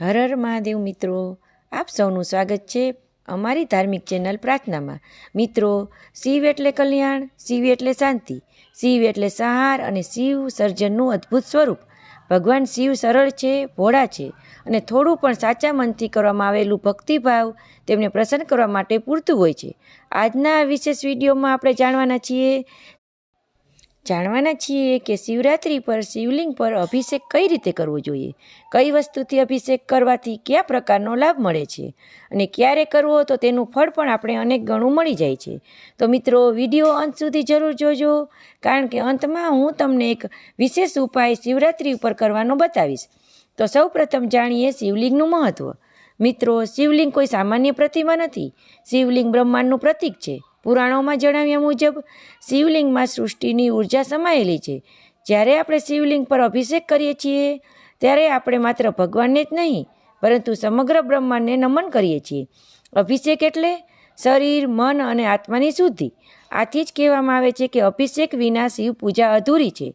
હર હર મહાદેવ મિત્રો, આપ સૌનું સ્વાગત છે અમારી ધાર્મિક ચેનલ પ્રાર્થનામાં. મિત્રો, શિવ એટલે કલ્યાણ, શિવ એટલે શાંતિ, શિવ એટલે સહાર અને શિવ સર્જનનું અદ્ભુત સ્વરૂપ. ભગવાન શિવ સરળ છે, ભોળા છે અને થોડું પણ સાચા મનથી કરવામાં આવેલું ભક્તિભાવ તેમને પ્રસન્ન કરવા માટે પૂરતું હોય છે. આજના વિશેષ વિડીયોમાં આપણે જાણવાના છીએ જાણવાના છીએ કે શિવરાત્રિ પર શિવલિંગ પર અભિષેક કઈ રીતે કરવો જોઈએ? કઈ વસ્તુથી અભિષેક કરવાથી કયા પ્રકારનો લાભ મળે છે? અને ક્યારે કરવો તો તેનું ફળ પણ આપણે અનેક ગણું મળી જાય છે. તો મિત્રો, વીડિયો અંત સુધી જરૂર જોજો, કારણ કે અંતમાં હું તમને એક વિશેષ ઉપાય શિવરાત્રિ ઉપર કરવાનો બતાવીશ. તો સૌ પ્રથમ જાણીએ શિવલિંગનું મહત્ત્વ મિત્રો, શિવલિંગ કોઈ સામાન્ય પ્રતિમા નથી. શિવલિંગ બ્રહ્માંડનું પ્રતીક છે. પુરાણોમાં જણાવ્યા મુજબ, શિવલિંગમાં સૃષ્ટિની ઊર્જા સમાયેલી છે. જ્યારે આપણે શિવલિંગ પર અભિષેક કરીએ છીએ, ત્યારે આપણે માત્ર ભગવાનને જ નહીં, પરંતુ સમગ્ર બ્રહ્માંડને નમન કરીએ છીએ. અભિષેક એટલે શરીર, મન અને આત્માની શુદ્ધિ. આથી જ કહેવામાં આવે છે કે અભિષેક વિના શિવ પૂજા અધૂરી છે.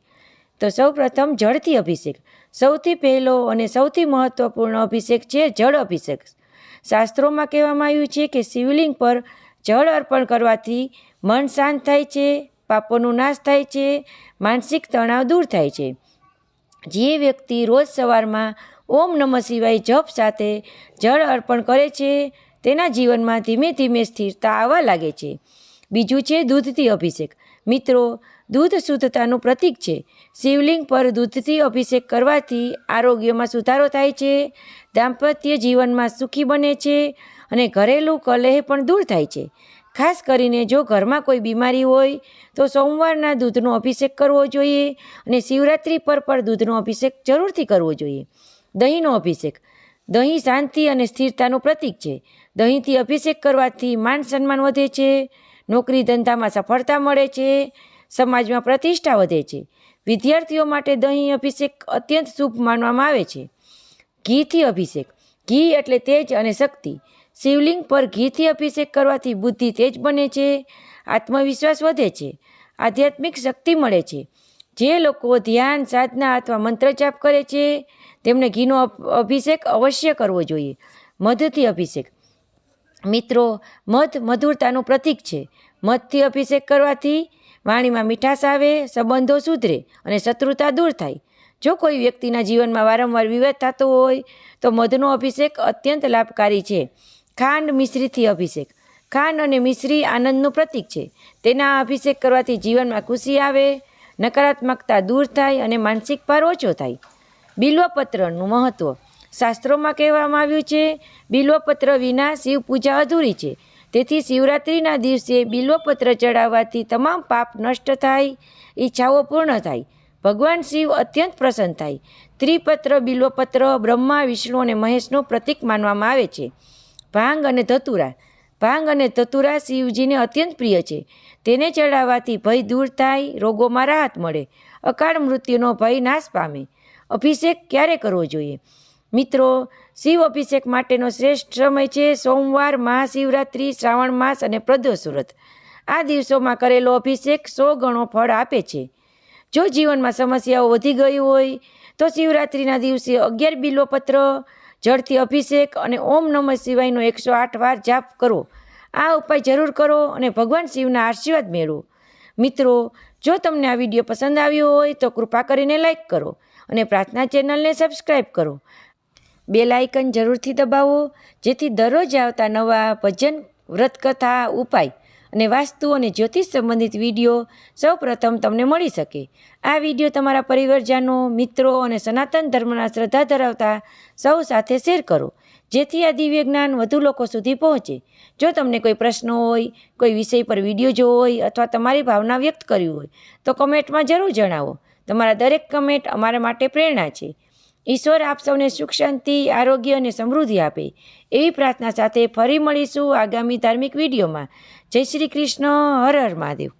તો સૌ પ્રથમ જળથી અભિષેક. સૌથી પહેલો અને સૌથી મહત્ત્વપૂર્ણ અભિષેક છે જળ અભિષેક. શાસ્ત્રોમાં કહેવામાં આવ્યું છે કે શિવલિંગ પર જળ અર્પણ કરવાથી મન શાંત થાય છે, પાપોનો નાશ થાય છે, માનસિક તણાવ દૂર થાય છે. જે વ્યક્તિ રોજ સવારમાં ઓમ નમઃ શિવાય જપ સાથે જળ અર્પણ કરે છે, તેના જીવનમાં ધીમે ધીમે સ્થિરતા આવવા લાગે છે. બીજું છે દૂધથી અભિષેક. મિત્રો, દૂધ શુદ્ધતાનું પ્રતીક છે. શિવલિંગ પર દૂધથી અભિષેક કરવાથી આરોગ્યમાં સુધારો થાય છે, દાંપત્ય જીવનમાં સુખી બને છે અને ઘરેલું કલેહ પણ દૂર થાય છે. ખાસ કરીને જો ઘરમાં કોઈ બીમારી હોય, તો સોમવારના દૂધનો અભિષેક કરવો જોઈએ અને શિવરાત્રિ પર પણ દૂધનો અભિષેક જરૂરથી કરવો જોઈએ. દહીંનો અભિષેક. દહીં શાંતિ અને સ્થિરતાનું પ્રતીક છે. દહીંથી અભિષેક કરવાથી માન સન્માન વધે છે. નોકરી ધંધામાં સફળતા મળે છે. સમાજમાં પ્રતિષ્ઠા વધે છે. વિદ્યાર્થીઓ માટે દહીં અભિષેક અત્યંત શુભ માનવામાં આવે છે. ઘીથી અભિષેક. ઘી એટલે તેજ અને શક્તિ. શિવલિંગ પર ઘીથી અભિષેક કરવાથી બુદ્ધિ તેજ બને છે, આત્મવિશ્વાસ વધે છે, આધ્યાત્મિક શક્તિ મળે છે. જે લોકો ધ્યાન, સાધના અથવા મંત્રજાપ કરે છે, તેમને ઘીનો અભિષેક અવશ્ય કરવો જોઈએ. મધથી અભિષેક. મિત્રો, મધ મધુરતાનું પ્રતીક છે. મધથી અભિષેક કરવાથી વાણીમાં મીઠાશ આવે, સંબંધો સુધરે અને શત્રુતા દૂર થાય. જો કોઈ વ્યક્તિના જીવનમાં વારંવાર વિવાદ થતો હોય, તો મધનો અભિષેક અત્યંત લાભકારી છે. ખાંડ મિશ્રીથી અભિષેક. ખાંડ અને મિશ્રી આનંદનું પ્રતીક છે. તેના અભિષેક કરવાથી જીવનમાં ખુશી આવે, નકારાત્મકતા દૂર થાય અને માનસિક ભાર ઓછો થાય. બિલ્વપત્રનું મહત્ત્વ શાસ્ત્રોમાં કહેવામાં આવ્યું છે, બિલ્વપત્ર વિના શિવ પૂજા અધૂરી છે. તેથી શિવરાત્રિના દિવસે બિલ્વપત્ર ચડાવવાથી તમામ પાપ નષ્ટ થાય, ઈચ્છાઓ પૂર્ણ થાય. ભગવાન શિવ અત્યંત પ્રસન્ન થાય. ત્રિપત્ર બિલ્વપત્ર બ્રહ્મા, વિષ્ણુ અને મહેશનું પ્રતીક માનવામાં આવે છે. ભાંગ અને ધતુરા. ભાંગ અને ધતુરા શિવજીને અત્યંત પ્રિય છે. તેને ચડાવવાથી ભય દૂર થાય, રોગોમાં રાહત મળે, અકાળ મૃત્યુનો ભય નાશ પામે. અભિષેક ક્યારે કરવો જોઈએ? મિત્રો, શિવ અભિષેક માટેનો શ્રેષ્ઠ સમય છે સોમવાર, મહાશિવરાત્રિ, શ્રાવણ માસ અને પ્રદોષ આ દિવસોમાં કરેલો અભિષેક સો ગણો ફળ આપે છે. જો જીવનમાં સમસ્યાઓ વધી ગઈ હોય, તો શિવરાત્રિના દિવસે અગિયાર બિલ્વપત્ર જળથી અભિષેક અને ઓમ નમઃ શિવાયનો એકસો આઠ વાર જાપ કરો. આ ઉપાય જરૂર કરો અને ભગવાન શિવના આશીર્વાદ મેળવો. મિત્રો, જો તમને આ વીડિયો પસંદ આવ્યો હોય તો કૃપા કરીને લાઈક કરો અને પ્રાર્થના ચેનલને સબસ્ક્રાઈબ કરો. બે લાઇકન જરૂરથી દબાવો, જેથી દરરોજ આવતા નવા ભજન વ્રતકથા ઉપાય અને વાસ્તુ અને જ્યોતિષ સંબંધિત વીડિયો સૌપ્રથમ તમને મળી શકે. આ વીડિયો તમારા પરિવારજનો, મિત્રો અને સનાતન ધર્મના શ્રદ્ધા ધરાવતા સૌ સાથે શેર કરો. જેથી આ દિવ્ય જ્ઞાન વધુ લોકો સુધી પહોંચે. જો તમને કોઈ પ્રશ્નો હોય, કોઈ વિષય પર વીડિયો જોવો હોય અથવા તમારી ભાવના વ્યક્ત કરવી હોય, તો કમેન્ટમાં જરૂર જણાવો. તમારા દરેક કમેન્ટ અમારા માટે પ્રેરણા છે. ઈશ્વર આપ સૌને સુખ, શાંતિ, આરોગ્ય અને સમૃદ્ધિ આપે. એવી પ્રાર્થના સાથે ફરી મળીશું આગામી ધાર્મિક વિડીયોમાં. જય શ્રી કૃષ્ણ. હર હર મહાદેવ.